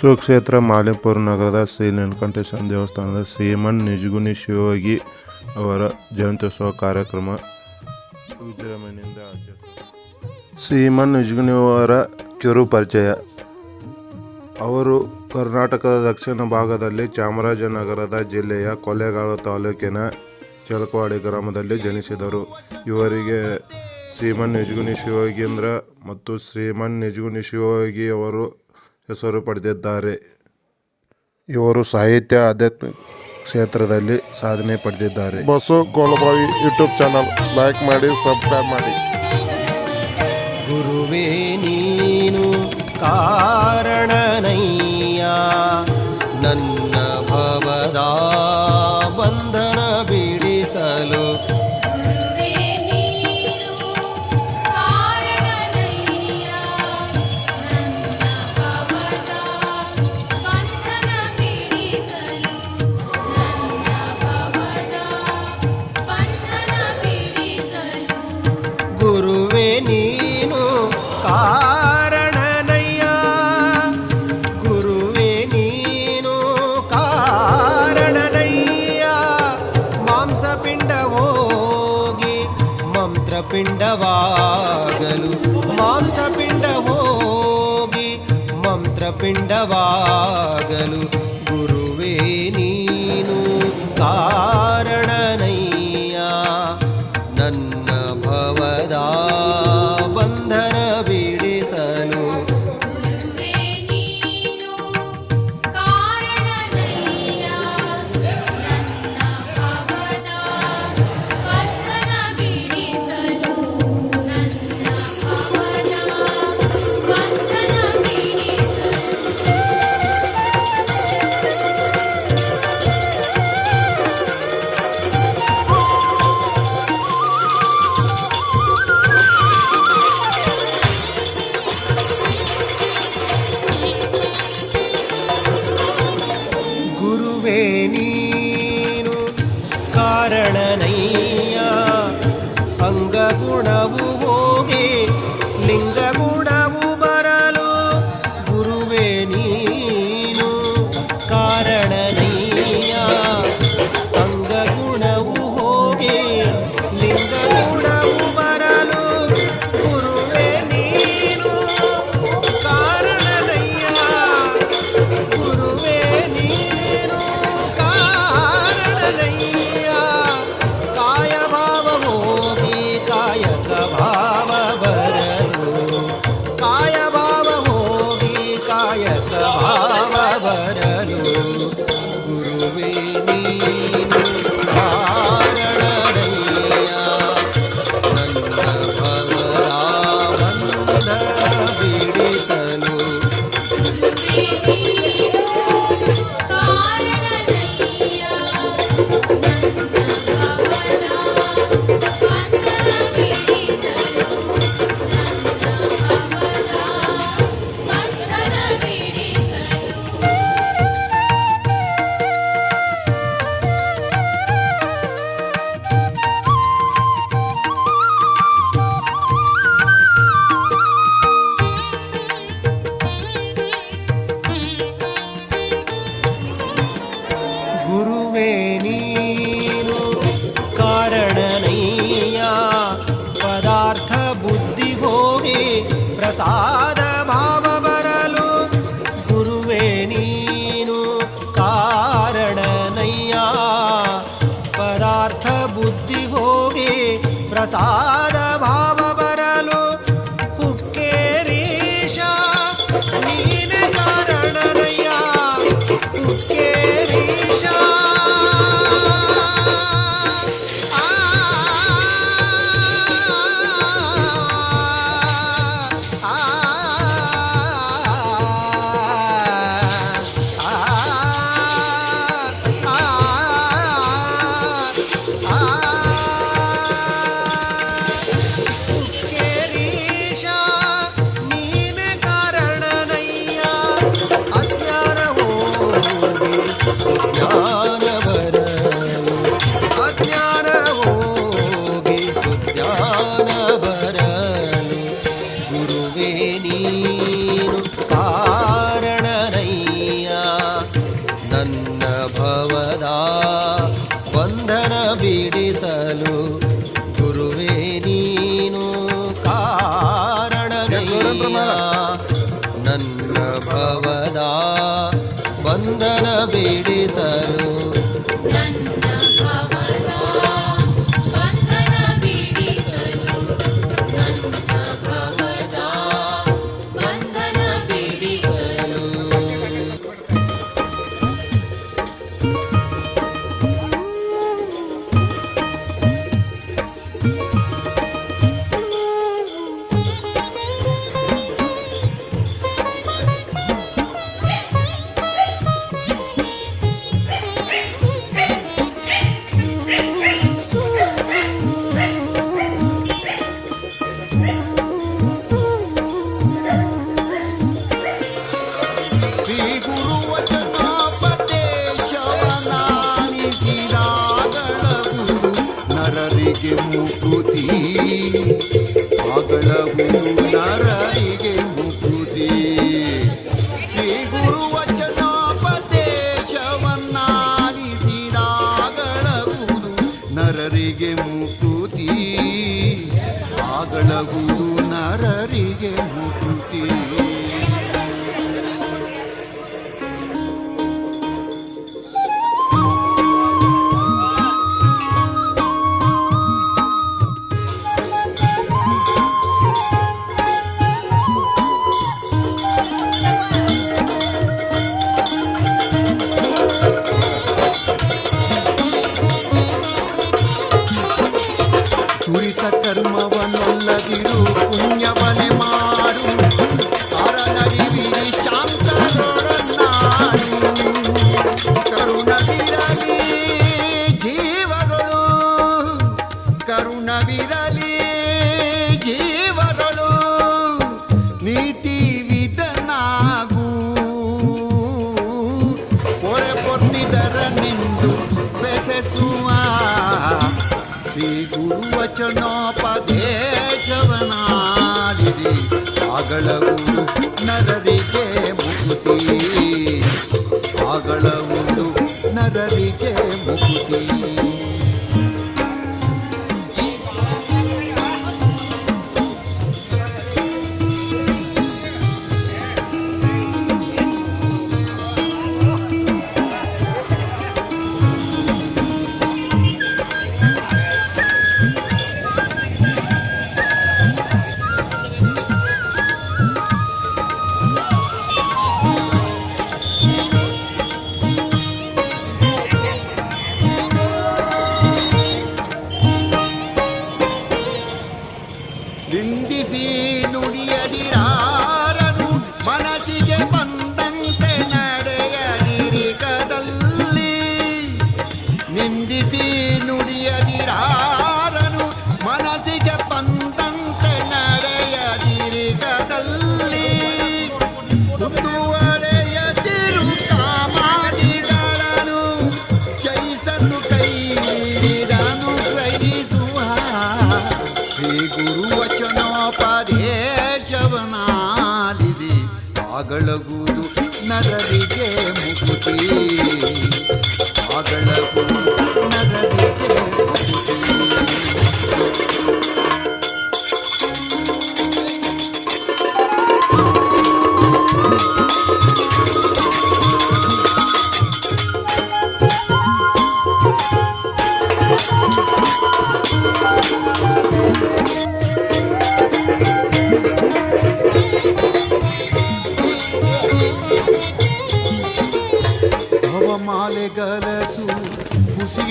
ಸುಕ್ಷೇತ್ರ ಮಾಲಿಪುರ ನಗರದ ಶ್ರೀ ನೀಲಕಂಠೇಶ್ವರ ದೇವಸ್ಥಾನದ ಶ್ರೀಮನ್ ನಿಜಗುಣಿ ಶಿವಯೋಗಿ ಅವರ ಜಯಂತ್ಯುತ್ಸವ ಕಾರ್ಯಕ್ರಮ ವಿಜೃಂಭಣೆಯಿಂದ ಶ್ರೀಮನ್ ನಿಜಗುಣಿ ಅವರ ಕಿರು ಪರಿಚಯ. ಅವರು ಕರ್ನಾಟಕದ ದಕ್ಷಿಣ ಭಾಗದಲ್ಲಿ ಚಾಮರಾಜನಗರದ ಜಿಲ್ಲೆಯ ಕೊಳ್ಳೇಗಾಲ ತಾಲೂಕಿನ ಚಲಕವಾಡಿ ಗ್ರಾಮದಲ್ಲಿ ಜನಿಸಿದರು. ಇವರಿಗೆ ಶ್ರೀಮನ್ ನಿಜಗುಣಿ ಶಿವಯೋಗೀಂದ್ರ ಮತ್ತು ಶ್ರೀಮನ್ ನಿಜಗುಣಿ ಶಿವಯೋಗಿ ಅವರು ಹೆಸರು ಪಡೆದಿದ್ದಾರೆ ಇವರು ಸಾಹಿತ್ಯ ಆಧ್ಯಾತ್ಮಿಕ ಕ್ಷೇತ್ರದಲ್ಲಿ ಸಾಧನೆ ಪಡೆದಿದ್ದಾರೆ. Basu Golabavi YouTube channel like ಮಾಡಿ ಸಬ್ಸ್ಕ್ರೈಬ್ ಮಾಡಿ. ಗುರುವೇ ನೀನು ಕಾರಣನಯ್ಯ. ಮಂತ್ರಪಿಂಡವಾಗಲು ಮಾಂಸಪಿಂಡ ಹೋಗಿ ಮಂತ್ರಪಿಂಡವಾಗಲು ಗುರುವೇ ನೀನು ಕಾರಣನಯ್ಯ ಗೆ ಮುಕುತಿ ಆಗಳಗೂ ನರರಿಗೆ ಮುಕುತಿ. ಇಲ್ಲಿ ಆಗಳ ಒಂದು ನರರಿಗೆ ಮುಕ್ತಿ.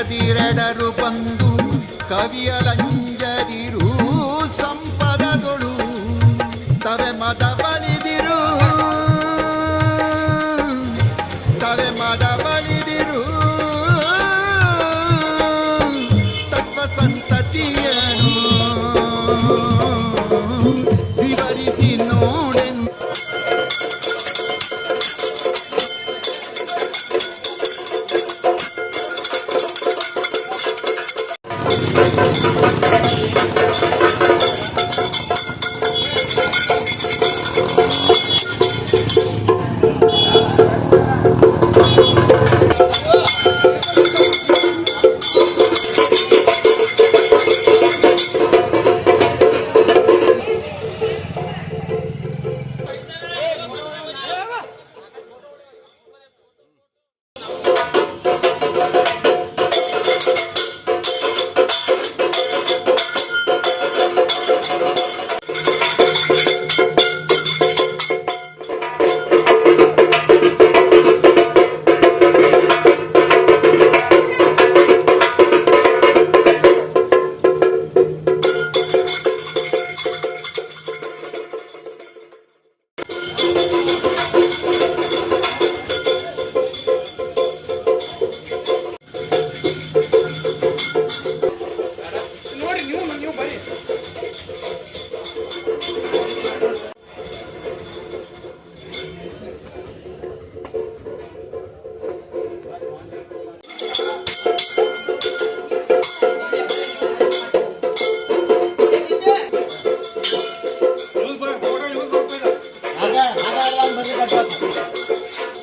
ಎದಿರೆಡರು ಬಂದು ಕವಿಯಲಂಜ Thank you.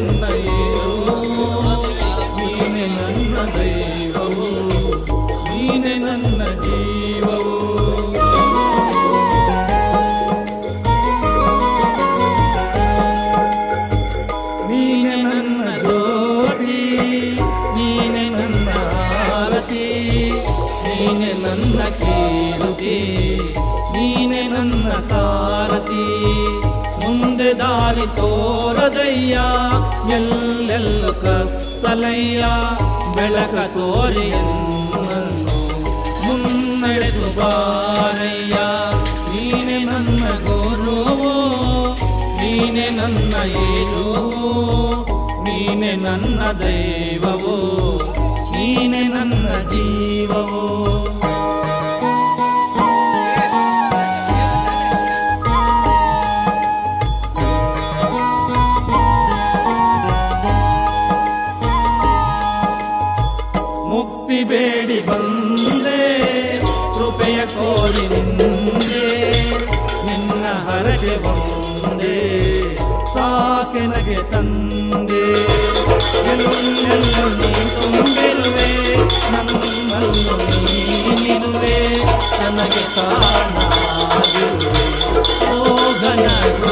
ನೀನೆ ಕತ್ತಲಯ್ಯ ಬೆಳಕ ತೋರೆಯನ್ನು ಮುನ್ನಡೆದು ಬಾರಯ್ಯ, ನೀನೆ ನನ್ನ ಗುರುವು, ನೀನೆ ನನ್ನ ಏನು ನೀನೆ ನನ್ನ ದೈವವೋ, ನೀನೆ ನನ್ನ ಜೀವವು. ಎಲ್ಲೆಲ್ಲೂ ನೀ ತುಂಬಿರುವೆ ನನಗೆ ಕಾಣ ಓ ಗುರುವೆ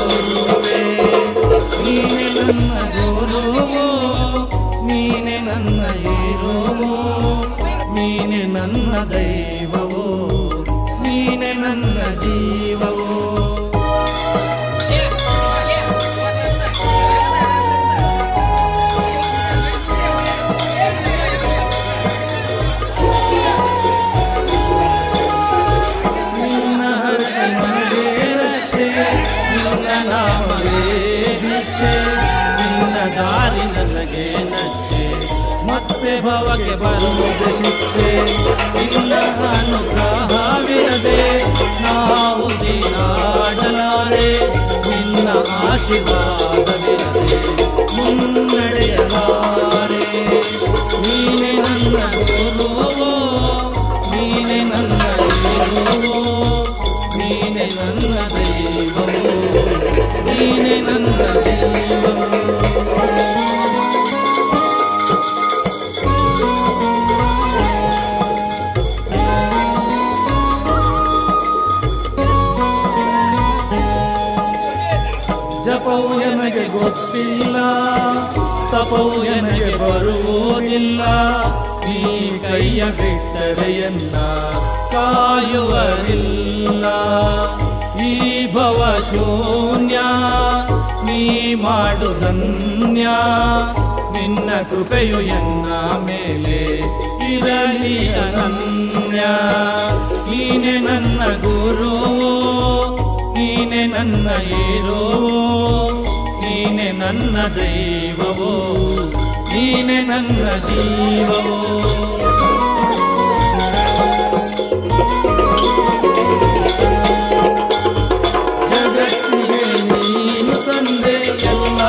ಮತ್ತೆ ಭವಕ್ಕೆ ಬರುವುದು ಶಿಕ್ಷೆ ನಿನ್ನ ಅನುಗ್ರಹವಿರದೆ ನಾವು ಆಡಲಾರೆ ನಿನ್ನ ಆಶೀರ್ವಾದವಿರದೆ ಕೈಯ ಬಿಟ್ಟರೆಯನ್ನ ಕಾಯುವರಿಲ್ಲ ಈ ಭವ ಶೂನ್ಯ, ನೀ ಮಾಡು ಧನ್ಯ. ನಿನ್ನ ಕೃಪೆಯು ಎನ್ನ ಮೇಲೆ ಇರಲಿ ಅನನ್ಯ. ನೀನೆ ನನ್ನ ಗುರು, ನೀನೆ ನನ್ನ ಏರೋ ನೀನೆ ನನ್ನ ದೈವವೋ, ನೀನೆ ನನ್ನ ಜೀವವೋ.